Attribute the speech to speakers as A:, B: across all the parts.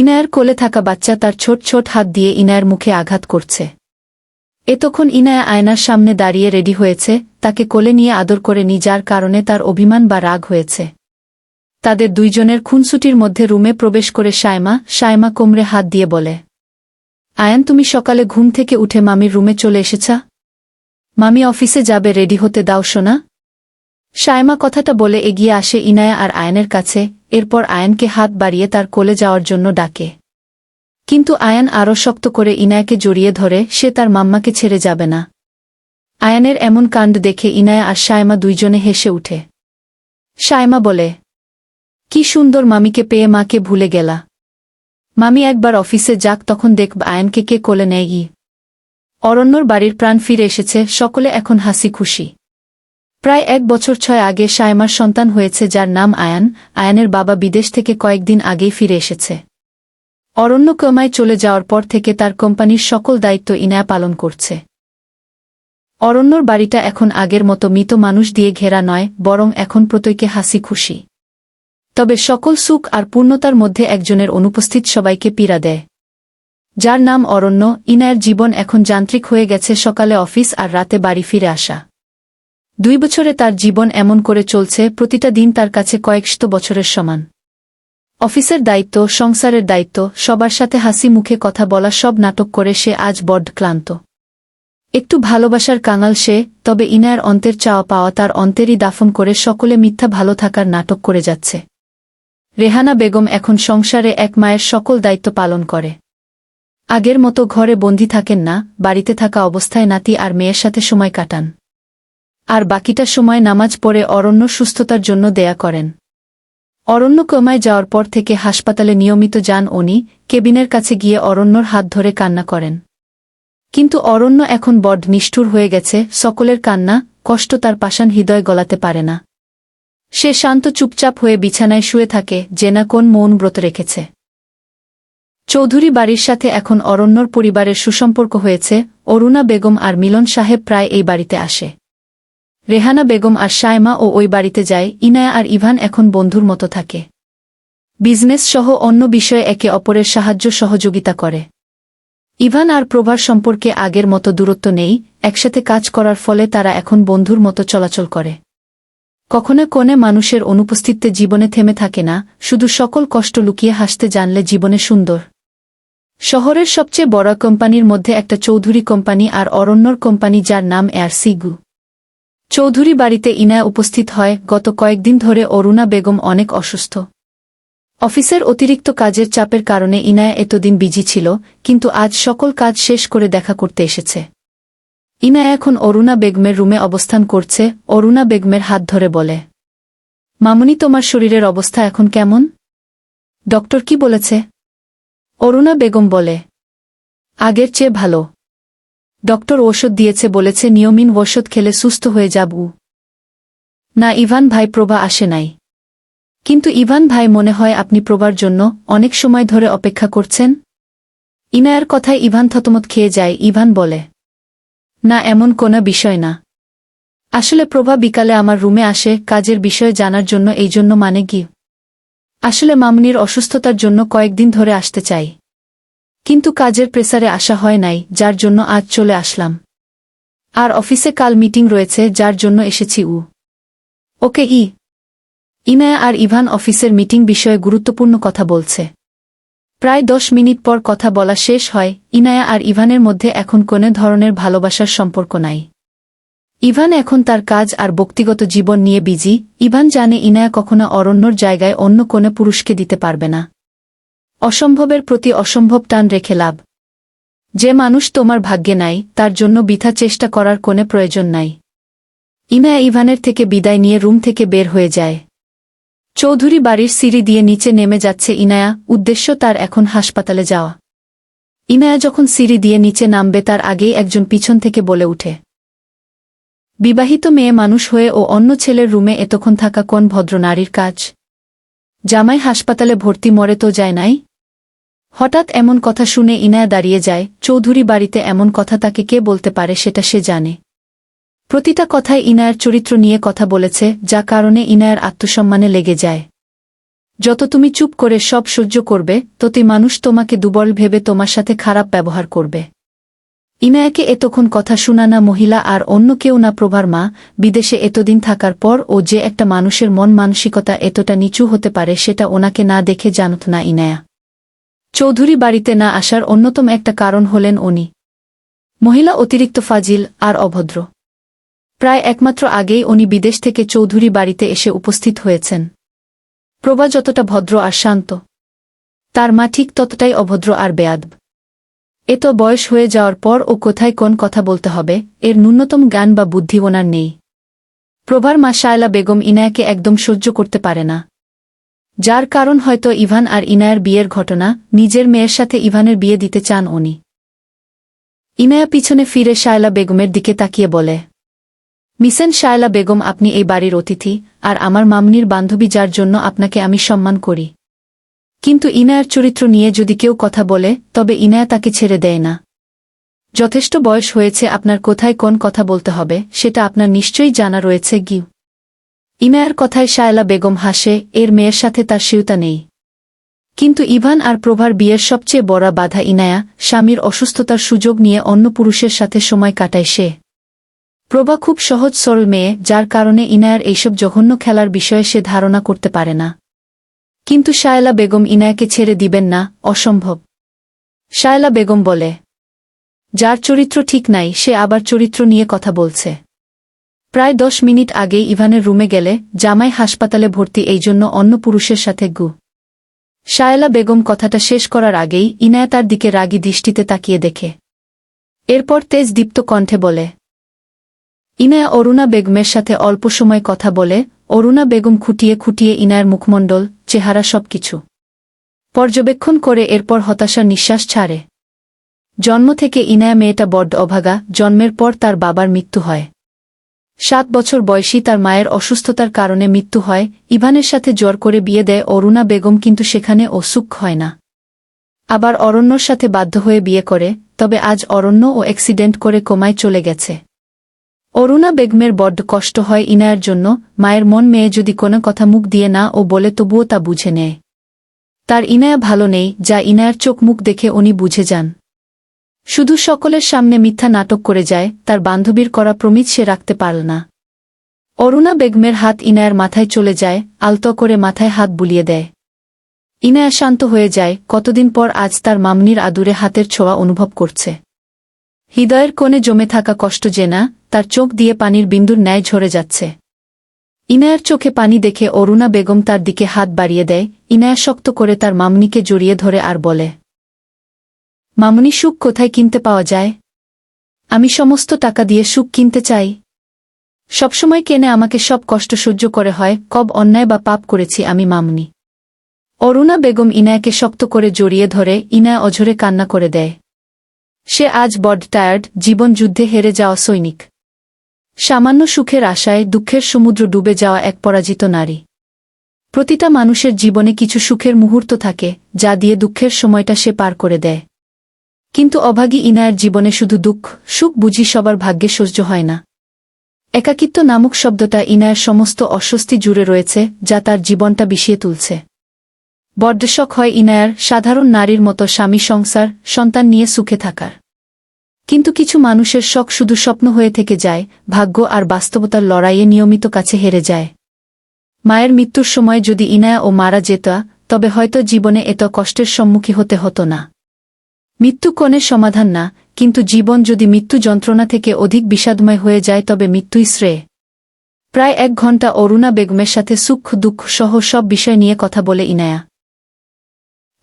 A: ইনায়ার কোলে থাকা বাচ্চা তার ছোট ছোট হাত দিয়ে ইনায়ার মুখে আঘাত করছে। এতক্ষণ ইনায়া আয়নার সামনে দাঁড়িয়ে রেডি হয়েছে, তাকে কোলে নিয়ে আদর করে নি যার কারণে তার অভিমান বা রাগ হয়েছে। তাদের দুইজনের খুনসুটির মধ্যে রুমে প্রবেশ করে সায়মা সায়মা কোমরে হাত দিয়ে বলে, আয়ান, তুমি সকালে ঘুম থেকে উঠে মামির রুমে চলে এসেছা? মামি অফিসে যাবে, রেডি হতে দাও শোনা সায়মা কথাটা বলে এগিয়ে আসে ইনায়া আর আয়নের কাছে এরপর আয়নকে হাত বাড়িয়ে তার কোলে যাওয়ার জন্য ডাকে। কিন্তু আয়ান আরও শক্ত করে ইনায়াকে জড়িয়ে ধরে, সে তার মাম্মাকে ছেড়ে যাবে না। আয়ানের এমন কাণ্ড দেখে ইনায়া আর সায়মা দুইজনে হেসে উঠে। সায়মা বলে, কি সুন্দর মামিকে পেয়ে মাকে ভুলে গেলা। মামি একবার অফিসে যাক তখন দেখব আয়নকে কে কোলে নেয় অরণ্যর বাড়ির প্রাণ ফিরে এসেছে, সকলে এখন হাসি খুশি। প্রায় এক বছর ছয় আগে সায়মার সন্তান হয়েছে যার নাম আয়ান। আয়ানের বাবা বিদেশ থেকে কয়েকদিন আগেই ফিরে এসেছে। অরণ্য কমায় চলে যাওয়ার পর থেকে তার কোম্পানির সকল দায়িত্ব ইনায়া পালন করছে। অরণ্যর বাড়িটা এখন আগের মতো মৃত মানুষ দিয়ে ঘেরা নয়, বরং এখন প্রত্যেকে হাসি খুশি। তবে সকল সুখ আর পূর্ণতার মধ্যে একজনের অনুপস্থিত সবাইকে পীড়া দেয়। যার নাম অরণ্য। ইনায়ের জীবন এখন যান্ত্রিক হয়ে গেছে সকালে অফিস আর রাতে বাড়ি ফিরে আসা। দুই বছরে তার জীবন এমন করে চলছে, প্রতিটা দিন তার কাছে কয়েকশত বছরের সমান। অফিসের দায়িত্ব, সংসারের দায়িত্ব, সবার সাথে হাসি মুখে কথা বলা, সব নাটক করে সে আজ বড্ড ক্লান্ত। একটু ভালোবাসার কাঙাল সে, তবে ইনার অন্তের চাওয়া পাওয়া তার অন্তেরই দাফন করে সকলে মিথ্যা ভালো থাকার নাটক করে যাচ্ছে। রেহানা বেগম এখন সংসারে এক মায়ের সকল দায়িত্ব পালন করে। আগের মতো ঘরে বন্দি থাকেন না, বাড়িতে থাকা অবস্থায় নাতি আর মেয়ের সাথে সময় কাটান। আর বাকিটা সময় নামাজ পড়ে অরণ্য সুস্থতার জন্য দেয়া করেন। অরণ্য কমায় যাওয়ার পর থেকে হাসপাতালে নিয়মিত যান উনি, কেবিনের কাছে গিয়ে অরণ্যর হাত ধরে কান্না করেন। কিন্তু অরণ্য এখন বড নিষ্ঠুর হয়ে গেছে, সকলের কান্না, কষ্ট তার পাষাণ হৃদয় গলাতে পারে না। সে শান্ত চুপচাপ হয়ে বিছানায় শুয়ে থাকে জেনা কোন মৌন ব্রত রেখেছে। চৌধুরী বাড়ির সাথে এখন অরণ্যর পরিবারের সুসম্পর্ক হয়েছে, অরুণা বেগম আর মিলন সাহেব প্রায় এই বাড়িতে আসে। রেহানা বেগম আর সায়মা ও ওই বাড়িতে যায়, ইনায়া আর ইভান এখন বন্ধুর মতো থাকে। বিজনেস সহ অন্য বিষয়ে একে অপরের সাহায্য সহযোগিতা করে। ইভান আর প্রভার সম্পর্কে আগের মতো দূরত্ব নেই, একসাথে কাজ করার ফলে তারা এখন বন্ধুর মতো চলাচল করে। কখনো কোনে মানুষের অনুপস্থিতিতে জীবনে থেমে থাকে না, শুধু সকল কষ্ট লুকিয়ে হাসতে জানলে জীবনে সুন্দর। শহরের সবচেয়ে বড় কোম্পানির মধ্যে একটা চৌধুরী কোম্পানি আর অরণ্যর কোম্পানি যার নাম এয়ার সিগু চৌধুরী বাড়িতে ইনায় উপস্থিত হয়, গত কয়েকদিন ধরে অরুণা বেগম অনেক অসুস্থ। অফিসের অতিরিক্ত কাজের চাপের কারণে ইনায়া এতদিন বিজি ছিল, কিন্তু আজ সকল কাজ শেষ করে দেখা করতে এসেছে। ইনায়া এখন অরুণা বেগমের রুমে অবস্থান করছে, অরুণা বেগমের হাত ধরে বলে, মামুনি, তোমার শরীরের অবস্থা এখন কেমন? ডক্টর কি বলেছে? অরুণা বেগম বলে, আগের চেয়ে ভালো। ডক্টর ওষুধ দিয়েছে বলেছে নিয়মিন ওষুধ খেলে সুস্থ হয়ে যাবু। না, ইভান ভাই প্রভা আসে নাই। কিন্তু ইভান ভাই মনে হয় আপনি প্রবার জন্য অনেক সময় ধরে অপেক্ষা করছেন? ইনায়ার কথায় ইভান থতমত খেয়ে যায়, ইভান বলে, না, এমন কোনো বিষয় না। আসলে প্রভা বিকালে আমার রুমে আসে, কাজের বিষয়ে জানার জন্য, এই জন্য মানে কি? আসলে মামনির অসুস্থতার জন্য কয়েকদিন ধরে আসতে চাই। কিন্তু কাজের প্রেসারে আসা হয় নাই, যার জন্য আজ চলে আসলাম। আর অফিসে কাল মিটিং রয়েছে, যার জন্য এসেছি উ। ওকে ই। ইনায়া আর ইভান অফিসের মিটিং বিষয়ে গুরুত্বপূর্ণ কথা বলছে। প্রায় দশ মিনিট পর কথা বলা শেষ হয়, ইনায়া আর ইভানের মধ্যে এখন কোনো ধরনের ভালোবাসার সম্পর্ক নাই। ইভান এখন তার কাজ আর ব্যক্তিগত জীবন নিয়ে বিজি, ইভান জানে ইনায়া কখনো অরণ্যর জায়গায় অন্য কোনো পুরুষকে দিতে পারবে না। অসম্ভবের প্রতি অসম্ভব টান রেখে লাভ। যে মানুষ তোমার ভাগ্যে নাই, তার জন্য বিথা চেষ্টা করার কোনো প্রয়োজন নাই। ইনায়া ইভানের থেকে বিদায় নিয়ে রুম থেকে বের হয়ে যায়। চৌধুরী বাড়ির সিঁড়ি দিয়ে নিচে নেমে যাচ্ছে ইনায়া, উদ্দেশ্য তার এখন হাসপাতালে যাওয়া। ইনায়া যখন সিঁড়ি দিয়ে নিচে নামবে তার আগেই একজন পিছন থেকে বলে উঠে। বিবাহিত মেয়ে মানুষ হয়ে ও অন্য ছেলের রুমে এতক্ষণ থাকা কোন ভদ্র নারীর কাজ? জামাই হাসপাতালে ভর্তি মরে তো যায় নাই হঠাৎ এমন কথা শুনে ইনায়া দাঁড়িয়ে যায়, চৌধুরী বাড়িতে এমন কথা তাকে কে বলতে পারে সেটা সে জানে। প্রতিটা কথায় ইনায়ার চরিত্র নিয়ে কথা বলেছে, যা কারণে ইনায়ার আত্মসম্মানে লেগে যায়। যত তুমি চুপ করে সব সহ্য করবে, ততই মানুষ তোমাকে দুর্বল ভেবে তোমার সাথে খারাপ ব্যবহার করবে। ইনায়াকে এতক্ষণ কথা শোনানা মহিলা আর অন্য কেউ না প্রভার মা, বিদেশে এতদিন থাকার পর ও যে একটা মানুষের মন মানসিকতা এতটা নিচু হতে পারে সেটা ওনাকে না দেখে জানত না ইনায়া। চৌধুরী বাড়িতে না আসার অন্যতম একটা কারণ হলেন উনি। মহিলা অতিরিক্ত ফাজিল আর অভদ্র। প্রায় একমাত্র আগেই উনি বিদেশ থেকে চৌধুরী বাড়িতে এসে উপস্থিত হয়েছেন। প্রভা যতটা ভদ্র আর শান্ত, তার মা ঠিক ততটাই অভদ্র আর বেয়াদব। এত বয়স হয়ে যাওয়ার পর ও কোথায় কোন কথা বলতে হবে, এর ন্যূনতম জ্ঞান বা বুদ্ধি ওনার নেই। প্রভার মা শায়লা বেগম ইনায়াকে একদম সহ্য করতে পারে না। যার কারণ হয়তো ইভান আর ইনায়ার বিয়ের ঘটনা, নিজের মেয়ের সাথে ইভানের বিয়ে দিতে চান উনি। ইনায়া পিছনে ফিরে শায়লা বেগমের দিকে তাকিয়ে বলে, মিসেন শায়লা বেগম, আপনি এই বাড়ির অতিথি, আর আমার মামনির বান্ধবী যার জন্য আপনাকে আমি সম্মান করি। কিন্তু ইনায়ার চরিত্র নিয়ে যদি কেউ কথা বলে, তবে ইনায়া তাকে ছেড়ে দেয় না। যথেষ্ট বয়স হয়েছে, আপনার কোথায় কোন কথা বলতে হবে, সেটা আপনার নিশ্চয়ই জানা রয়েছে, গিউ। ইনায়ার কথায় শায়লা বেগম হাসে, এর মেয়ের সাথে তার শিউতা নেই। কিন্তু ইভান আর প্রভার বিয়ের সবচেয়ে বড় বাধা ইনায়া, স্বামীর অসুস্থতার সুযোগ নিয়ে অন্য পুরুষের সাথে সময় কাটায় সে। প্রভা খুব সহজ সরল মেয়ে, যার কারণে ইনায়ার এইসব জঘন্য খেলার বিষয়ে সে ধারণা করতে পারে না। কিন্তু শায়লা বেগম ইনায়াকে ছেড়ে দিবেন না, অসম্ভব। শায়লা বেগম বলে, যার চরিত্র ঠিক নাই, সে আবার চরিত্র নিয়ে কথা বলছে। প্রায় দশ মিনিট আগেই ইভানের রুমে গেলে জামাই হাসপাতালে ভর্তি এই জন্য অন্য পুরুষের সাথে গু। শায়লা বেগম কথাটা শেষ করার আগেই ইনায়া তার দিকে রাগী দৃষ্টিতে তাকিয়ে দেখে। এরপর তেজ দীপ্ত কণ্ঠে বলে, ইনায়া অরুণা বেগমের সাথে অল্প সময় কথা বলে অরুণা বেগম খুঁটিয়ে খুঁটিয়ে ইনায়ের মুখমণ্ডল, চেহারা সবকিছু পর্যবেক্ষণ করে এরপর হতাশার নিঃশ্বাস ছাড়ে। জন্ম থেকে ইনায়া মেয়েটা বড্ড অভাগা, জন্মের পর তার বাবার মৃত্যু হয়। সাত বছর বয়সী তার মায়ের অসুস্থতার কারণে মৃত্যু হয়, ইভানের সাথে জ্বর করে বিয়ে দেয় অরুণা বেগম কিন্তু সেখানে ও সুখ হয় না। আবার অরণ্যর সাথে বাধ্য হয়ে বিয়ে করে, তবে আজ অরণ্য ও অ্যাক্সিডেন্ট করে কোমায় চলে গেছে। অরুণা বেগমের বড্ড কষ্ট হয় ইনায়ের জন্য, মায়ের মন মেয়ে যদি কোনো কথা মুখ দিয়ে না ও বলে তবুও তা বুঝে নেয়। তার ইনায়া ভালো নেই, যা ইনায়ার চোখ মুখ দেখে উনি বুঝে যান। শুধু সকলের সামনে মিথ্যা নাটক করে যায়, তার বান্ধবীর করা প্রমিত সে রাখতে পারল না। অরুণা বেগমের হাত ইনায়ার মাথায় চলে যায়, আলতো করে মাথায় হাত বুলিয়ে দেয়। ইনায়া শান্ত হয়ে যায়, কতদিন পর আজ তার মামনির আদুরে হাতের ছোঁয়া অনুভব করছে। হৃদয়ের কোণে জমে থাকা কষ্ট জেনা তার চোখ দিয়ে পানির বিন্দুর ন্যায় ঝরে যাচ্ছে। ইনায়ার চোখে পানি দেখে অরুণা বেগম তার দিকে হাত বাড়িয়ে দেয়, ইনায়া শক্ত করে তার মামনিকে জড়িয়ে ধরে আর বলে মামনি সুখ কোথায় কিনতে পাওয়া যায়? আমি সমস্ত টাকা দিয়ে সুখ কিনতে চাই। সবসময় কেনে আমাকে সব কষ্ট সহ্য করে হয়, কব অন্যায় বা পাপ করেছি আমি মামনি। অরুণা বেগম ইনায়াকে শক্ত করে জড়িয়ে ধরে, ইনায়া অঝরে কান্না করে দেয়। সে আজ বড টায়ার্ড জীবন যুদ্ধে হেরে যাওয়া সৈনিক। সামান্য সুখের আশায় দুঃখের সমুদ্র ডুবে যাওয়া এক পরাজিত নারী। প্রতিটা মানুষের জীবনে কিছু সুখের মুহূর্ত থাকে, যা দিয়ে দুঃখের সময়টা সে পার করে দেয়। কিন্তু অভাগী ইনায়ের জীবনে শুধু দুঃখ, সুখ বুঝি সবার ভাগ্যে সহ্য হয় না। একাকিত্ব নামক শব্দটা ইনায়ের সমস্ত অস্বস্তি জুড়ে রয়েছে, যা তার জীবনটা বিষিয়ে তুলছে। বড্ডশক হয় ইনায়ার সাধারণ নারীর মতো স্বামী সংসার, সন্তান নিয়ে সুখে থাকার। কিন্তু কিছু মানুষের শখ শুধু স্বপ্ন হয়ে থেকে যায়, ভাগ্য আর বাস্তবতার লড়াইয়ে নিয়মিত কাছে হেরে যায়। মায়ের মৃত্যুর সময় যদি ইনায়া ও মারা যেত, তবে হয়তো জীবনে এত কষ্টের সম্মুখী হতে হতো না। মৃত্যু কোণের সমাধান না, কিন্তু জীবন যদি মৃত্যু যন্ত্রণা থেকে অধিক বিষাদময় হয়ে যায় তবে মৃত্যুই শ্রেয়। প্রায় এক ঘণ্টা অরুণা বেগমের সাথে সুখ দুঃখ সহ সব বিষয় নিয়ে কথা বলে ইনায়া।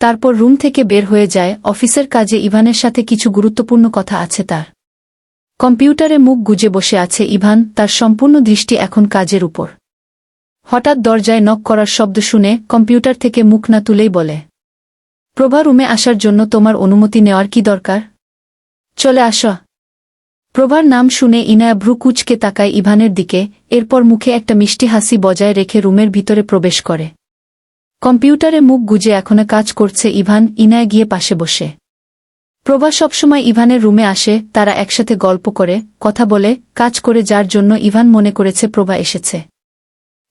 A: তারপর রুম থেকে বের হয়ে যায়, অফিসের কাজে ইভানের সাথে কিছু গুরুত্বপূর্ণ কথা আছে তার। কম্পিউটারে মুখ গুজে বসে আছে ইভান, তার সম্পূর্ণ দৃষ্টি এখন কাজের উপর। হঠাৎ দরজায় নক করার শব্দ শুনে কম্পিউটার থেকে মুখ না তুলেই বলে প্রভা রুমে আসার জন্য তোমার অনুমতি নেওয়ার কি দরকার? চলে আস। প্রভার নাম শুনে ইনায়া ভ্রু কুচকে তাকায় ইভানের দিকে, এরপর মুখে একটা মিষ্টি হাসি বজায় রেখে রুমের ভিতরে প্রবেশ করে। কম্পিউটারে মুখ গুজে এখনও কাজ করছে ইভান, ইনায় গিয়ে পাশে বসে। প্রভা সবসময় ইভানের রুমে আসে, তারা একসাথে গল্প করে, কথা বলে, কাজ করে যার জন্য ইভান মনে করেছে প্রভা এসেছে।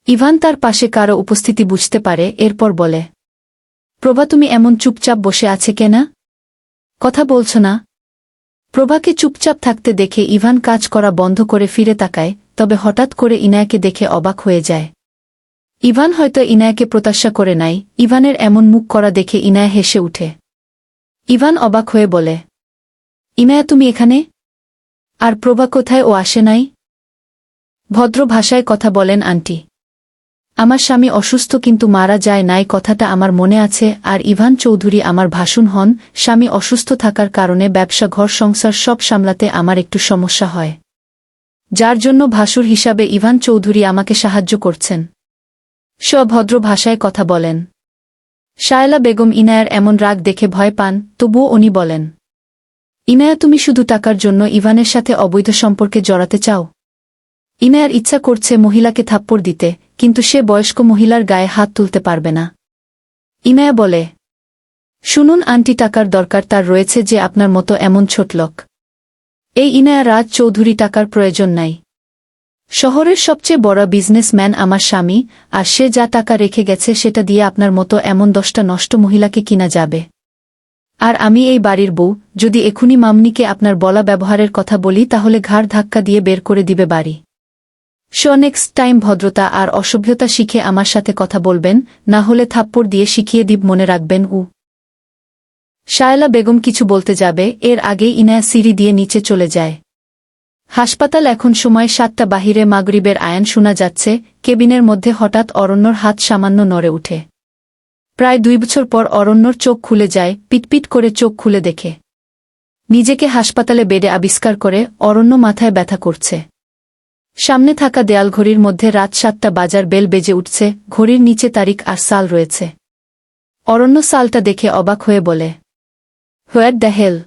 A: ইভান তার পাশে কারও উপস্থিতি বুঝতে পারে, এরপর বলে প্রভা তুমি এমন চুপচাপ বসে আছে কেনা? কথা বলছ না। প্রভাকে চুপচাপ থাকতে দেখে ইভান কাজ করা বন্ধ করে ফিরে তাকায়, তবে হঠাৎ করে ইনায়াকে দেখে অবাক হয়ে যায়। ইভান হয়তো ইনায়াকে প্রত্যাশা করে নাই, ইভানের এমন মুখ করা দেখে ইনায়া হেসে উঠে। ইভান অবাক হয়ে বলে, ইনায়া, তুমি এখানে? আর প্রভা কোথায় ও আসে নাই? ভদ্র ভাষায় কথা বলেন আন্টি। আমার স্বামী অসুস্থ কিন্তু মারা যায় নাই, কথাটা আমার মনে আছে, আর ইভান চৌধুরী আমার ভাসুন হন, স্বামী অসুস্থ থাকার কারণে ব্যবসা, ঘর, সংসার সব সামলাতে আমার একটু সমস্যা হয়। যার জন্য ভাসুর হিসাবে ইভান চৌধুরী আমাকে সাহায্য করছেন। সভদ্র ভাষায় কথা বলেন। শায়লা বেগম ইনায়ার এমন রাগ দেখে ভয় পান, তবুও উনি বলেন, ইনায়া, তুমি শুধু টাকার জন্য ইভানের সাথে অবৈধ সম্পর্কে জড়াতে চাও? ইনায়ার ইচ্ছা করছে মহিলাকে থাপ্পড় দিতে কিন্তু সে বয়স্ক মহিলার গায়ে হাত তুলতে পারবে না। ইনায়া বলে, শুনুন আন্টি, টাকার দরকার তার রয়েছে যে আপনার মতো এমন ছোট লোক। এই ইনায়া রাজ চৌধুরী টাকার প্রয়োজন নাই। শহরের সবচেয়ে বড় বিজনেসম্যান আমার স্বামী, আর সে যা টাকা রেখে গেছে সেটা দিয়ে আপনার মতো এমন দশটা নষ্ট মহিলাকে কিনা যাবে। আর আমি এই বাড়ির বউ, যদি এখুনি মামনিকে আপনার বলা ব্যবহারের কথা বলি তাহলে ঘাড় ধাক্কা দিয়ে বের করে দিবে বাড়ি। নেক্সট টাইম ভদ্রতা আর অসভ্যতা শিখে আমার সাথে কথা বলবেন, না হলে থাপ্পড় দিয়ে শিখিয়ে দিব মনে রাখবেন, উ। শায়লা বেগম কিছু বলতে যাবে, এর আগেই ইনায়া সিঁড়ি দিয়ে নিচে চলে যায়। হাসপাতাল এখন সময় সাতটা বাহিরে মাগরিবের আয়ান শোনা যাচ্ছে, কেবিনের মধ্যে হঠাৎ অরণ্যর হাত সামান্য নড়ে উঠে। প্রায় দুই বছর পর অরণ্যর চোখ খুলে যায়, পিটপিট করে চোখ খুলে দেখে। নিজেকে হাসপাতালে বেডে আবিষ্কার করে, অরণ্য মাথায় ব্যথা করছে। সামনে থাকা দেয়াল ঘড়ির মধ্যে রাত সাতটা বাজার বেল বেজে উঠছে, ঘড়ির নিচে তারিখ আর সাল রয়েছে। অরণ্য সালটা দেখে অবাক হয়ে বলে হোয়ার দ্য হেল?